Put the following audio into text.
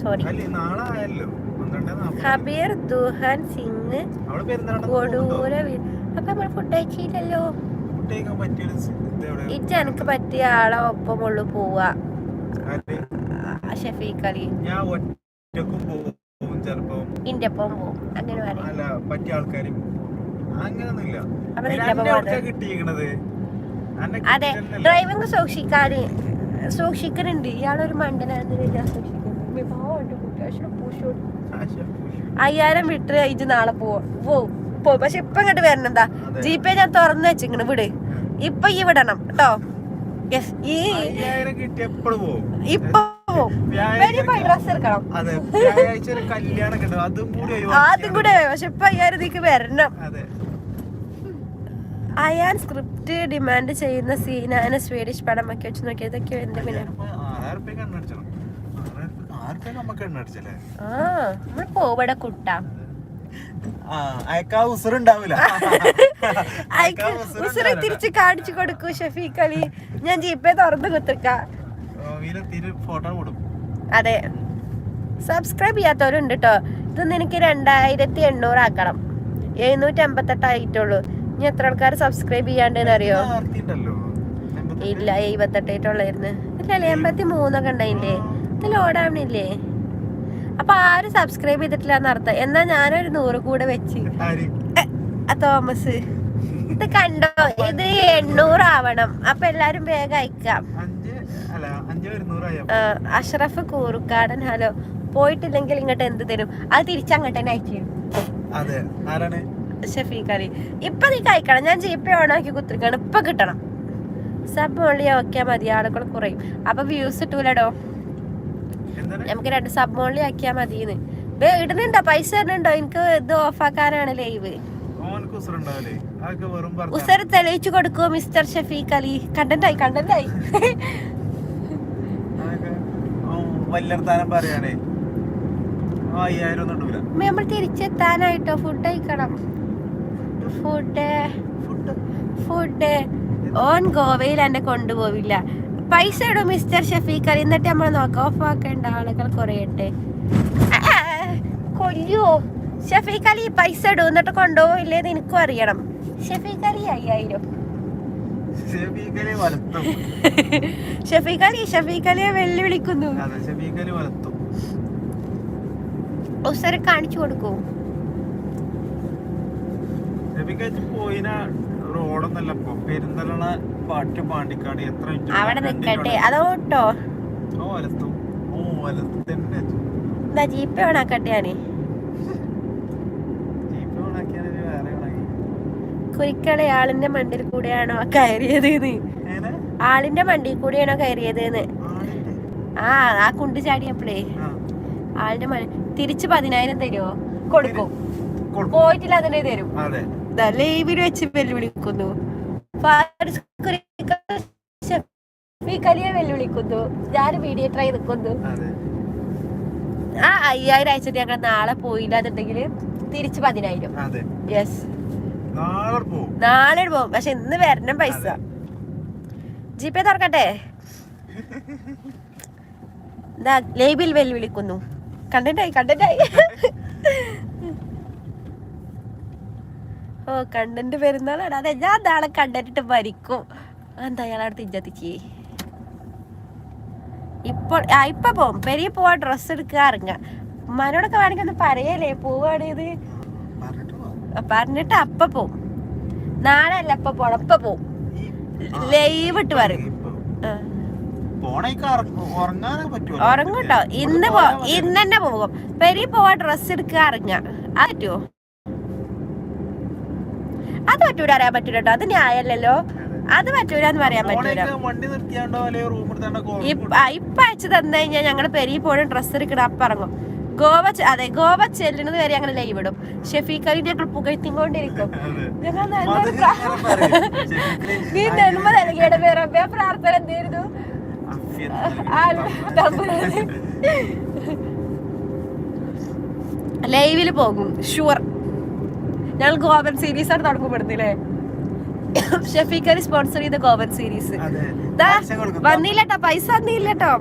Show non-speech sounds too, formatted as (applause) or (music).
Sorry Habir Duhan Singh? കൊടൂര അപ്പൊ നമ്മൾ ഫുഡ് കഴിച്ചില്ലല്ലോ? ഇജ്ജ് എനിക്ക് പറ്റിയ ആളെ ഒപ്പമുള്ളു പോവാ. ഷഫീഖ് അലി. ഇന്റെ ഒപ്പം പോവും അങ്ങനെ പറയും. അതെ? ഡ്രൈവിംഗ് സൂക്ഷിക്കാന് സൂക്ഷിക്കുന്നുണ്ട് ഇയാളൊരു മണ്ടനാണെന്ന് ഞാൻ അയ്യായിരം വിട്ട് ഇജ്ജ് നാളെ പോവും. പോവും പക്ഷെ ഇപ്പൊ ഇങ്ങോട്ട് വരണെന്താ? എന്താ ജി പേ ഞാൻ തുറന്നു വെച്ചിങ്ങനെ വിട്. ഇപ്പൊ ഈ വിടണം കേട്ടോ. ഈ ഇപ്പൊ അതെ കൂടി ഒഴിവാക്കി ആദ്യം കൂടെ പക്ഷെ ഇപ്പൊ അയ്യായിരം ഇതിക്ക് വരണം. അയാൻ സ്ക്രിപ്റ്റ് ഡിമാൻഡ് ചെയ്യുന്ന സീനാണ് സ്വീഡിഷ് പടം ഒക്കെ വെച്ച് നോക്കിയതൊക്കെ എന്റെ പിന്നെ പോവടെ കുട്ട. ഉസിറെ തിരിച്ച് കാണിച്ചു കൊടുക്കൂ ഷഫീഖ് അലി ഞാൻ ജീപ്പേ തുറന്നു കുത്തിക്ക അതെ. സബ്സ്ക്രൈബ് ചെയ്യാത്തവരുണ്ട് കേട്ടോ ഇത് എനിക്ക് രണ്ടായിരത്തി എണ്ണൂറ് ആക്കണം. എഴുന്നൂറ്റി അമ്പത്തെട്ട് ആയിട്ടുള്ളൂ. ഇനി എത്ര ആൾക്കാർ സബ്സ്ക്രൈബ് ചെയ്യാണ്ടെന്ന് അറിയോ ഇല്ല എഴുപത്തെട്ടായിട്ടുള്ളായിരുന്നു ഇല്ലല്ലേ എൺപത്തി മൂന്നൊക്കെ ഉണ്ടായില്ലേ? ഇത് ലോഡാവണില്ലേ അപ്പൊ ആരും സബ്സ്ക്രൈബ് ചെയ്തിട്ടില്ല എന്നർത്ഥം എന്നാ ഞാനൊരു നൂറ് കൂടെ വെച്ച്. തോമസ്. ഇത് കണ്ടോ? ഇത് എണ്ണൂറ് ആവണം അപ്പൊ എല്ലാരും വേഗം അയക്കാം. അഷ്റഫ് കൂറുക്കാടൻ ഹലോ. പോയിട്ടില്ലെങ്കിൽ ഇങ്ങോട്ട് എന്ത് തരും? അത് തിരിച്ചങ്ങോട്ട് തന്നെ അയക്കും ഷഫീഖ് അലി. ഇപ്പൊ നീ കഴിക്കണം. ഞാൻ ജി പേ ഓണാക്കി കുത്തിരിക്കണം. ഇപ്പൊ കിട്ടണം. സബ് ഓൺലി ഓക്കെ മതി. ആളുകൾ കുറയും. അപ്പൊ വ്യൂസ് എന്താണ് നമുക്ക് രണ്ട് സബ് മോളി ആക്കിയാൽ മതിന്ന്. വേ ഇടുന്നുണ്ടോ? പൈസ ഇടുന്നുണ്ടോ എനിക്ക് ഇത് ഓഫാക്കാനാണ് ലൈവ്. ഉസർ തെളിയിച്ചു കൊടുക്കൂ മിസ്റ്റർ ഷഫീഖ് അലി കണ്ടന്റായി കണ്ടന്റായി നമ്മൾ തിരിച്ചെത്താനായിട്ടോ? ഫുഡ് കഴിക്കണം. ഫുഡ് ഫുഡ് ഓൻ ഗോവയിൽ എന്നെ കൊണ്ടുപോവില്ല. പൈസ ഇടും മിസ്റ്റർ ഷഫീഖ് അലി എന്നിട്ട് നമ്മൾ നോക്കാം ഓഫ് ആക്കേണ്ട ആളുകൾ കുറയട്ടെ കൊല്ലോ ഷഫീഖ് അലി പൈസ ഇടും എന്നിട്ട് കൊണ്ടുപോയില്ലേന്ന് എനിക്കും അറിയണം. ഷഫീഖ് അലി അയ്യായിരം. ഷഫീഖ് അലി ഷഫീഖ് അലിയെ വെല്ലുവിളിക്കുന്നു. ഉസരെ കാണിച്ചു കൊടുക്കൂ. ഷബീഖ് പോയിന? റോഡൊന്നല്ല ഇപ്പൊ പെരുന്തലണ പാട്ട് പാണ്ടിക്കാട് എത്ര അവിടെ നിക്കട്ടെ. അതോട്ടോ ഓ വലത്തും. ഓ വലത്തന്നെ എന്താ ജീപ്പ് ഓണാക്കട്ടെ ഞാൻ? ജീപ്പ് ഓണാക്കിയാണെങ്കിൽ വേറെ ഓണാക്കി കുരിക്കളെ ആളിന്റെ മണ്ടിൽ കൂടെയാണോ കയറിയത് ആളിന്റെ മണ്ടിൽ കൂടെയാണോ കയറിയത് ആ ആ കുണ്ട് ചാടിയപ്പോഴേ ആളിന്റെ മണ്ടി തിരിച്ച് പതിനായിരം തരുമോ കൊടുക്കും. പോയിട്ടില്ല അതിനെ തരും. ലൈവിൽ വെച്ച് വെല്ലുവിളിക്കുന്നു. ഫാരിസ് ഷഫീഖലിയെ വെല്ലുവിളിക്കുന്നു. ഞാൻ ട്രൈ നിൽക്കുന്നു ആ അയ്യായിരം അയച്ചിട്ട് ഞങ്ങൾ നാളെ പോയില്ല എന്നുണ്ടെങ്കിൽ തിരിച്ച് പതിനായിരം. യെസ് നാളെ പോകും പക്ഷെ ഇന്ന് വരണം പൈസ. അതെ. ജി പേ തുറക്കട്ടെ (laughs) ലേബിൽ വെല്ലുവിളിക്കുന്നു. കണ്ടന്റായി കണ്ടന്റായി (laughs) ഓ കണ്ടന്റ് പെരുന്നാളാണ്. അതെ ഞാൻ നാളെ കണ്ടിട്ട് മരിക്കും. എന്താ അയാളടുത്ത് ഇജ്ജത്തിച്ചി ഇപ്പോൾ ഇപ്പൊ പോവും പെരിയ പോവാ ഡ്രസ് എടുക്കുക ഇറങ്ങുക ഉമ്മാനോടൊക്കെ വേണമെങ്കിൽ ഒന്ന് പറയല്ലേ പോവാണേത് പറഞ്ഞിട്ട് അപ്പ പോവും നാളെ അല്ല അപ്പ പോണം. അപ്പ പോവും ലൈവ് ഇട്ട് പറയും. ഉറങ്ങുട്ടോ. ഇന്ന് പോ ഇന്ന് തന്നെ പോകും. പെരി പോവാ ഡ്രസ് എടുക്കുക ഇറങ്ങുക അത് പറ്റുമോ അത് പറ്റൂല അറിയാൻ പറ്റൂല കേട്ടോ അത് ന്യായല്ലല്ലോ അത് പറ്റൂല. എന്ന് പറയാൻ പറ്റൂല ഇപ്പ അയച്ചു തന്നു കഴിഞ്ഞാൽ ഞങ്ങൾ പെരി പോലും ഡ്രസ്സ് എടുക്കണം അപ്പൊ ഇറങ്ങും. ഗോവ അതെ ഗോവ ചെല്ലുന്നത് വരെ അങ്ങനെ ലൈവ് ഇടും. ഷെഫീഖ് അലി ഞങ്ങൾ പുകഴ്ത്തിക്കൊണ്ടിരിക്കും. ഞങ്ങൾ നല്ലൊരു പ്രാ- (laughs) നീ നന്മ നൽകിയുടെ പേര് പ്രാർത്ഥന എന്തായിരുന്നു ലൈവിൽ പോകും ഷുവർ ഞങ്ങൾ ഗോവൻ സീരീസ് ആണ് തുടങ്ങപ്പെടുന്നില്ലേ ഷഫീഖ് അലി സ്പോൺസർ ചെയ്ത ഗോവൻ സീരീസ്. വന്നില്ലട്ടോ പൈസ വന്നില്ലട്ടോ